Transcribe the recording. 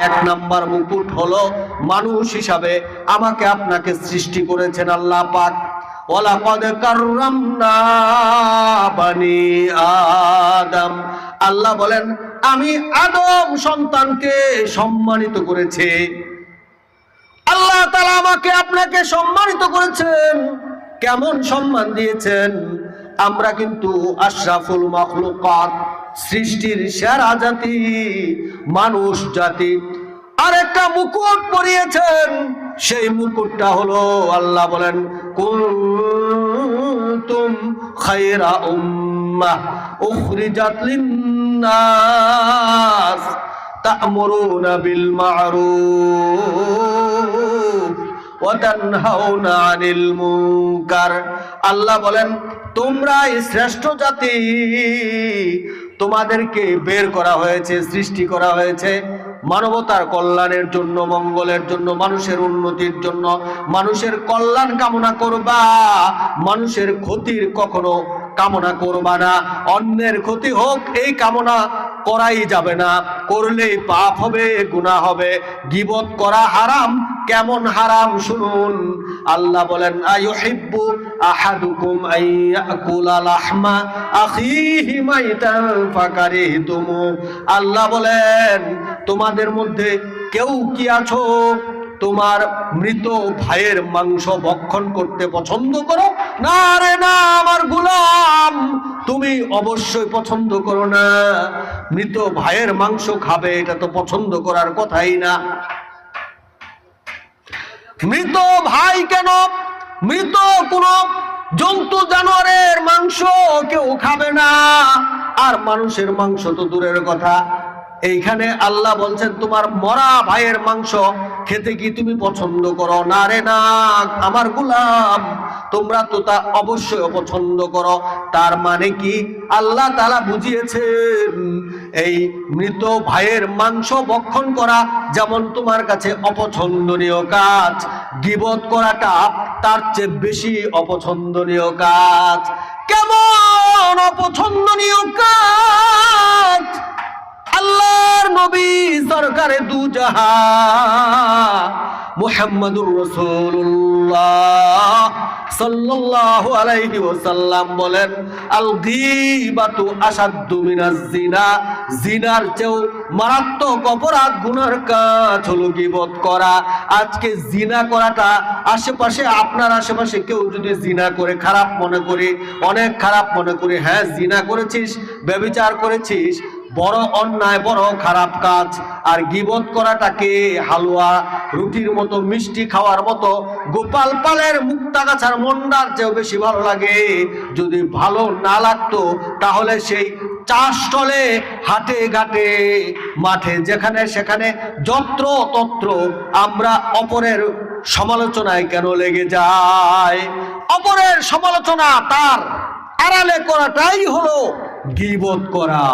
এক নাম্বার মুকুট হলো মানুষ হিসাবে আমাকে আপনাকে সৃষ্টি করেছেন আল্লাহ পাক। কাররামনা বানি আদম। আল্লাহ বলেন, আমি আদম সন্তানকে সম্মানিত করেছি। আল্লাহ তাআলা আমাকে আপনাকে সম্মানিত করেছেন। কেমন সম্মান দিয়েছেন? আমরা কিন্তু আশরাফুল মাখলুকাত। সৃষ্টির সেরা জাতি, মানুষ জাতি। আরেকটা মুকুট পরিয়েছেন, সেই মুকুটটা হলো আল্লাহ বলেন, কুনতুম খায়রা উম্মাহ উখরিজাত লিন্নাস তা'মুরুনা বিল মা'রুফ ওয়া তানহাউনা আনিল মুনকার। আল্লাহ বলেন, তোমরাই শ্রেষ্ঠ জাতি তোমাদেরকে বের করা হয়েছে, সৃষ্টি করা হয়েছে মানবতার কল্যাণের জন্য, মঙ্গলের জন্য, মানুষের উন্নতির জন্য। মানুষের কল্যাণ কামনা করবা, মানুষের ক্ষতির কখনো কামনা করবা না। অন্যের ক্ষতি হোক, এই কামনা করাই যাবে না। করলেই পাপ হবে গুণা হবে, গিবত করা হারাম। কেমন হারাম শুনুন। আল্লাহ বলেন, আয়ুহিব্বু আহাদুকুম আইয়াকুলা লাহমা আখিহি মাইতান ফাকারিহতুমু। আল্লাহ বলেন, তোমাদের মধ্যে কেউ কি আছো? তোমার মৃত ভাইয়ের মাংস ভক্ষণ করতে পছন্দ করো? না রে, না আমার গুলাম, তুমি অবশ্যই পছন্দ করো না। মৃত ভাইয়ের মাংস খাবে, এটা তো পছন্দ করার কথাই না। মৃত ভাই কেন? মৃত কোন জন্তু জানোয়ারের মাংস কেউ খাবে না। আর মানুষের মাংস তো দূরের কথা। এইখানে আল্লাহ বলছেন, তোমার মরা ভাইয়ের মাংস খেতে কি তুমি পছন্দ করো? না রে না আমার গুলাম, তোমরা তো তা অবশ্যই অপছন্দ করো। তার মানে কি? আল্লাহ তালা বুঝিয়েছেন, এই মৃত ভাইয়ের মাংস ভক্ষণ করা যেমন তোমার কাছে অপছন্দনীয় কাজ, গিবত করাটা তার চেয়ে বেশি অপছন্দনীয় কাজ। কেমন অপছন্দনীয় কাজ? আল্লাহর নবী সরকারে দু জাহা। মুহাম্মাদুর রাসূলুল্লাহ সাল্লাল্লাহু আলাইহি ওয়াসাল্লাম বলেন আল গীবাতু আসাদ্দু মিনাজ জিনা। জিনার চেয়েও মারাত্মক অপরাধ গুনার কাজ হলো গীবত করা। আজকে জিনা করাটা আশেপাশে, আপনার আশেপাশে কেউ যদি জিনা করে, খারাপ মনে করে, অনেক খারাপ মনে করে হ্যাঁ জিনা করেছিস ব্যভিচার করেছিস বড় অন্যায়, বড় খারাপ কাজ। আর গিবত করাটাকে হালুয়া, রুটির মতো, মিষ্টি খাওয়ার মতো গোপাল পালের মুক্তাগাছার মন্ডার চেয়েও বেশি ভালো লাগে। যদি ভালো না লাগতো, তাহলে সেই চাষ চলে হাটে ঘাটে, মাঠে যেখানে সেখানে যত্র তত্র আমরা অপরের সমালোচনায় কেন লেগে যায় অপরের সমালোচনা তার আড়ালে করাটাই হলো গিবত করা।